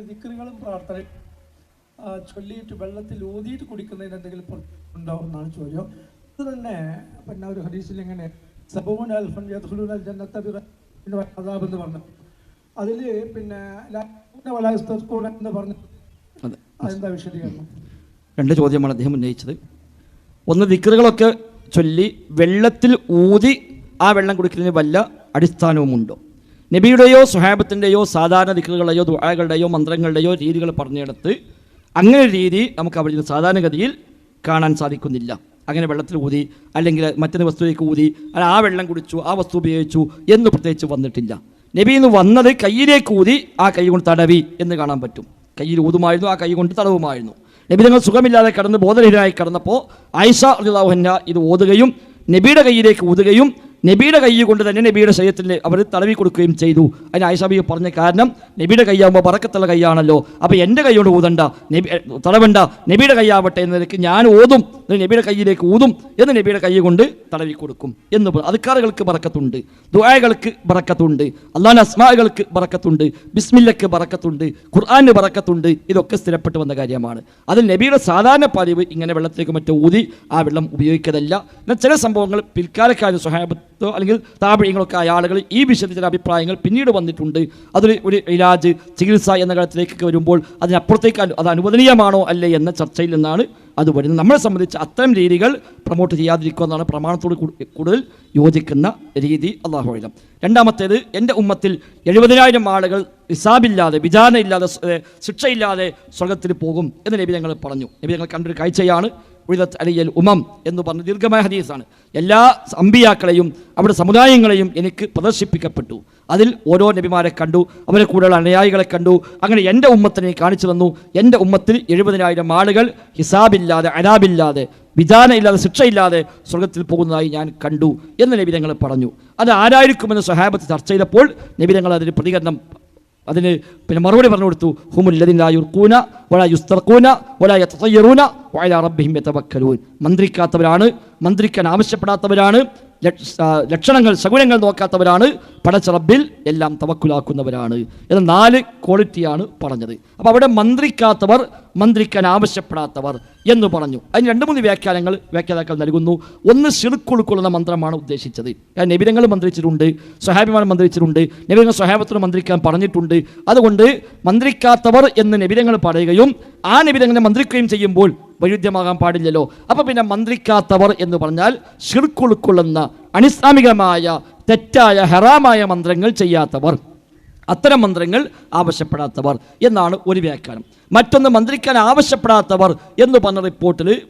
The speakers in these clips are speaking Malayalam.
ദിക്കറുകളും പ്രാർത്ഥന ചൊല്ലിയിട്ട് വെള്ളത്തിൽ ഊതിയിട്ട് കുടിക്കുന്നതിന് എന്തെങ്കിലും പ്ര- ഉണ്ടോ എന്നാണ് ചോദ്യം. അത് തന്നെ പിന്നെ ഒരു ഹദീസിൽ ഇങ്ങനെ സബൂൻ അൽഫൻ യദ്ഖുലൂന അൽ ജന്നത്ത ബിഗൈരി അദാബ് എന്ന് പറഞ്ഞു. അതിൽ പിന്നെ എന്ന് പറഞ്ഞു. അതെ. അതെന്താ വിശദീകരണം? രണ്ട് ചോദ്യമാണ് അദ്ദേഹം ഉന്നയിച്ചത്. ഒന്ന് ദിക്കറുകളൊക്കെ ചൊല്ലി വെള്ളത്തിൽ ഊതി ആ വെള്ളം കുടിക്കുന്നതിന് വല്ല അടിസ്ഥാനവുമുണ്ടോ? നബിയുടെയോ സുഹാബത്തിന്റെയോ സാധാരണ ദിക്കുകളുടെയോ ദുആകളുടെയോ മന്ത്രങ്ങളുടെയോ രീതികൾ പറഞ്ഞെടുത്ത് അങ്ങനെ രീതി നമുക്ക് അവിടെ സാധാരണഗതിയിൽ കാണാൻ സാധിക്കുന്നില്ല. അങ്ങനെ വെള്ളത്തിൽ ഊതി അല്ലെങ്കിൽ മറ്റൊരു വസ്തുവിലേക്ക് ഊതി അല്ല ആ വെള്ളം കുടിച്ചു ആ വസ്തു ഉപയോഗിച്ചു എന്ന് പ്രത്യേകിച്ച് വന്നിട്ടില്ല. നബി ഇന്ന് വന്നത് കയ്യിലേക്ക് ഊതി ആ കൈ കൊണ്ട് തടവി എന്ന് കാണാൻ പറ്റും. കയ്യിൽ ഊതുമായിരുന്നു ആ കൈ കൊണ്ട് തടവുമായിരുന്നു. നബി തങ്ങൾ സുഖമില്ലാതെ കടന്ന് ബോധരഹിതനായി കടന്നപ്പോൾ ആയിഷ അള്ളാഹുഹന്ന ഇത് ഓതുകയും നബിയുടെ കയ്യിലേക്ക് ഊതുകയും നബിയുടെ കൈ കൊണ്ട് തന്നെ നബിയുടെ ശരീരത്തിൽ അവർ തടവി കൊടുക്കുകയും ചെയ്തു. അതിന് ആയിഷാബി പറഞ്ഞ കാരണം നബിയുടെ കൈയാകുമ്പോൾ പറക്കത്തുള്ള കൈയാണല്ലോ. അപ്പോൾ എന്റെ കൈയോട് ഊതണ്ട നബി തടവണ്ട നബിയുടെ കൈയാവട്ടെ എന്ന നിലയ്ക്ക് ഞാൻ ഓതും നബിയുടെ കൈയിലേക്ക് ഊതും എന്ന് നബിയുടെ കൈ കൊണ്ട് തടവി കൊടുക്കും എന്ന് പറഞ്ഞു. അധികാറുകൾക്ക് പറക്കത്തുണ്ട് ദുആകൾക്ക് പറക്കത്തുണ്ട് അള്ളാഹ് അസ്മാകൾക്ക് പറക്കത്തുണ്ട് ബിസ്മില്ലക്ക് പറക്കത്തുണ്ട് ഖുർആാനിന് പറക്കത്തുണ്ട് ഇതൊക്കെ സ്ഥിരപ്പെട്ടു വന്ന കാര്യമാണ്. അതിൽ നബിയുടെ സാധാരണ പതിവ് ഇങ്ങനെ വെള്ളത്തിലേക്ക് മറ്റോ ഊതി ആ വെള്ളം ഉപയോഗിക്കതല്ല. എന്നാൽ ചില സംഭവങ്ങൾ പിൽക്കാലക്കാരുടെ സ്വഹാബത്തോ അല്ലെങ്കിൽ താപഴികളൊക്കെ ആയ ആളുകൾ ഈ വിഷയത്തിൽ ചില അഭിപ്രായങ്ങൾ പിന്നീട് വന്നിട്ടുണ്ട്. അതിൽ ഒരു ഇലാജ് ചികിത്സ എന്ന കാര്യത്തിലേക്കൊക്കെ വരുമ്പോൾ അതിനപ്പുറത്തേക്ക് അത് അനുവദനീയമാണോ അല്ലേ എന്ന ചർച്ചയിൽ നിന്നാണ് അത് വരുന്നത്. നമ്മളെ സംബന്ധിച്ച് അത്തരം രീതികൾ പ്രൊമോട്ട് ചെയ്യാതിരിക്കുക എന്നാണ് പ്രമാണത്തോട് കൂടുതൽ യോജിക്കുന്ന രീതി. അള്ളാഹു അലം രണ്ടാമത്തേത് എന്റെ ഉമ്മത്തിൽ എഴുപതിനായിരം ആളുകൾ ഹിസാബില്ലാതെ വിചാരണയില്ലാതെ ശിക്ഷയില്ലാതെ സ്വർഗത്തിൽ പോകും എന്ന് നബി ഞങ്ങൾ പറഞ്ഞു. നബി ഞങ്ങൾ കണ്ടൊരു കാഴ്ചയാണ്. ഉഴുതത്ത് അലിയൽ ഉമം എന്ന് പറഞ്ഞ ദീർഘമായ ഹദീസാണ്. എല്ലാ അമ്പിയാക്കളെയും അവിടെ സമുദായങ്ങളെയും എനിക്ക് പ്രദർശിപ്പിക്കപ്പെട്ടു. അതിൽ ഓരോ നബിമാരെ കണ്ടു അവരെ കൂടെയുള്ള അനുയായികളെ കണ്ടു. അങ്ങനെ എന്റെ ഉമ്മത്തിനെ കാണിച്ചു തന്നു. എന്റെ ഉമ്മത്തിൽ എഴുപതിനായിരം ആളുകൾ ഹിസാബില്ലാതെ അനാബില്ലാതെ വിധാനമില്ലാതെ ശിക്ഷയില്ലാതെ സ്വർഗത്തിൽ പോകുന്നതായി ഞാൻ കണ്ടു എന്ന് നബി തങ്ങൾ പറഞ്ഞു. അത് ആരായിരിക്കുമെന്ന് സഹാബത്ത് ചർച്ച ചെയ്തപ്പോൾ നബി തങ്ങൾ അതിന് പ്രതികരണം അതിന് പിന്നെ മറുപടി പറഞ്ഞു കൊടുത്തു ഹുമുല്ലദിനായുർക്കൂന വല യുസ്തർക്കൂന വല യത്തയ്യറൂന വയല റബ്ബിഹിം മന്ത്രിക്കാത്തവരാണ് മന്ത്രിക്കാൻ ആവശ്യപ്പെടാത്തവരാണ് ലക്ഷണങ്ങൾ സഗുണങ്ങൾ നോക്കാത്തവരാണ്. പടച്ചറബിൽ എല്ലാം തവക്കുലാക്കുന്നവരാണ്. എന്ന നാല് ക്വാളിറ്റിയാണ് പറഞ്ഞത്. അപ്പോൾ അവിടെ മന്ത്രിക്കാത്തവർ മന്ത്രിക്കാൻ ആവശ്യപ്പെടാത്തവർ എന്ന് പറഞ്ഞു. അതിന് രണ്ട് മൂന്ന് വ്യാഖ്യാനങ്ങൾ വ്യാഖ്യാതാക്കൾ നൽകുന്നു. ഒന്ന് ശിർക്കുൾക്കൊള്ളുന്ന മന്ത്രമാണ് ഉദ്ദേശിച്ചത്. കാരണം നബിരങ്ങൾ മന്ത്രിച്ചിട്ടുണ്ട് സ്വഹാബിമാർ മന്ത്രിച്ചിട്ടുണ്ട് നബിരങ്ങൾ സ്വഹാബത്തിന് മന്ത്രിക്കാൻ പറഞ്ഞിട്ടുണ്ട്. അതുകൊണ്ട് മന്ത്രിക്കാത്തവർ എന്ന് നബിരങ്ങൾ പറയുകയും ആ നബിരങ്ങളെ മന്ത്രിക്കുകയും ചെയ്യുമ്പോൾ വൈരുദ്ധ്യമാകാൻ പാടില്ലല്ലോ. അപ്പോൾ പിന്നെ മന്ത്രിക്കാത്തവർ എന്ന് പറഞ്ഞാൽ ഷിർക്കുൾക്കൊള്ളുന്ന അനിസ്ലാമികമായ തെറ്റായ ഹറാമായ മന്ത്രങ്ങൾ ചെയ്യാത്തവർ. അത്തരം മന്ത്രങ്ങൾ ആവശ്യപ്പെടാത്തവർ എന്നാണ് ഒരു വ്യാഖ്യാനം. മറ്റൊന്ന് മന്ത്രിക്കാൻ ആവശ്യപ്പെടാത്തവർ എന്ന് പറഞ്ഞ റിപ്പോർട്ടിൽ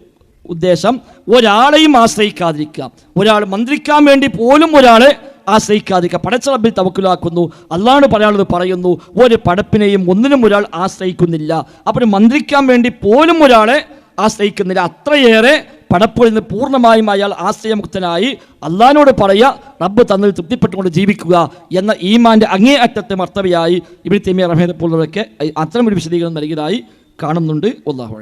ഉദ്ദേശം ഒരാളെയും ആശ്രയിക്കാതിരിക്കുക. ഒരാൾ മന്ത്രിക്കാൻ വേണ്ടി പോലും ഒരാളെ ആശ്രയിക്കാതിരിക്കുക. പടച്ച റബ്ബിൽ തവക്കുലാക്കുന്നു. അള്ളാഹ് പറയാനുള്ളത് പറയുന്നു ഒരു പടപ്പിനെയും ഒന്നിനും ഒരാൾ ആശ്രയിക്കുന്നില്ല. അപ്പോൾ മന്ത്രിക്കാൻ വേണ്ടി പോലും ഒരാളെ ആശ്രയിക്കുന്നില്ല. അത്രയേറെ പടപ്പിൽ നിന്ന് പൂർണമായും അയാൾ ആശ്രയമുക്തനായി അള്ളഹാനോട് പറയുക റബ്ബ് തന്നിൽ തൃപ്തിപ്പെട്ടുകൊണ്ട് ജീവിക്കുക എന്ന ഈമാന്റെ അങ്ങേ അറ്റത്തെ മർത്തവയായി ഇബിൻ തെമിയ പോലുള്ളവരൊക്കെ അത്തരമൊരു വിശദീകരണം നൽകിയതായി കാണുന്നുണ്ട്. അള്ളാഹു